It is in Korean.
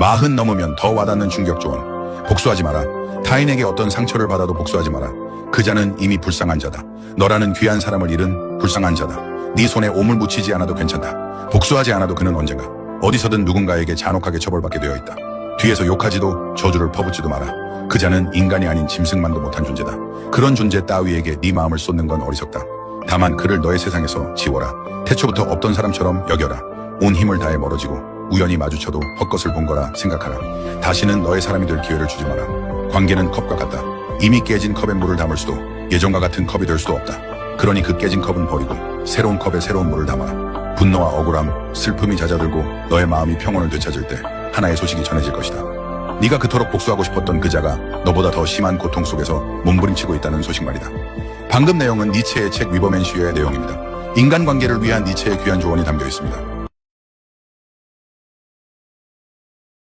마흔 넘으면 더 와닿는 충격 조언. 복수하지 마라. 타인에게 어떤 상처를 받아도 복수하지 마라. 그 자는 이미 불쌍한 자다. 너라는 귀한 사람을 잃은 불쌍한 자다. 네 손에 오물 묻히지 않아도 괜찮다. 복수하지 않아도 그는 언젠가 어디서든 누군가에게 잔혹하게 처벌받게 되어 있다. 뒤에서 욕하지도 저주를 퍼붓지도 마라. 그 자는 인간이 아닌 짐승만도 못한 존재다. 그런 존재 따위에게 네 마음을 쏟는 건 어리석다. 다만 그를 너의 세상에서 지워라. 태초부터 없던 사람처럼 여겨라. 온 힘을 다해 멀어지고 우연히 마주쳐도 헛것을 본 거라 생각하라. 다시는 너의 사람이 될 기회를 주지 마라. 관계는 컵과 같다. 이미 깨진 컵에 물을 담을 수도 예전과 같은 컵이 될 수도 없다. 그러니 그 깨진 컵은 버리고 새로운 컵에 새로운 물을 담아라. 분노와 억울함, 슬픔이 잦아들고 너의 마음이 평온을 되찾을 때 하나의 소식이 전해질 것이다. 네가 그토록 복수하고 싶었던 그 자가 너보다 더 심한 고통 속에서 몸부림치고 있다는 소식 말이다. 방금 내용은 니체의 책 위버맨 슈어의 내용입니다. 인간관계를 위한 니체의 귀한 조언이 담겨 있습니다.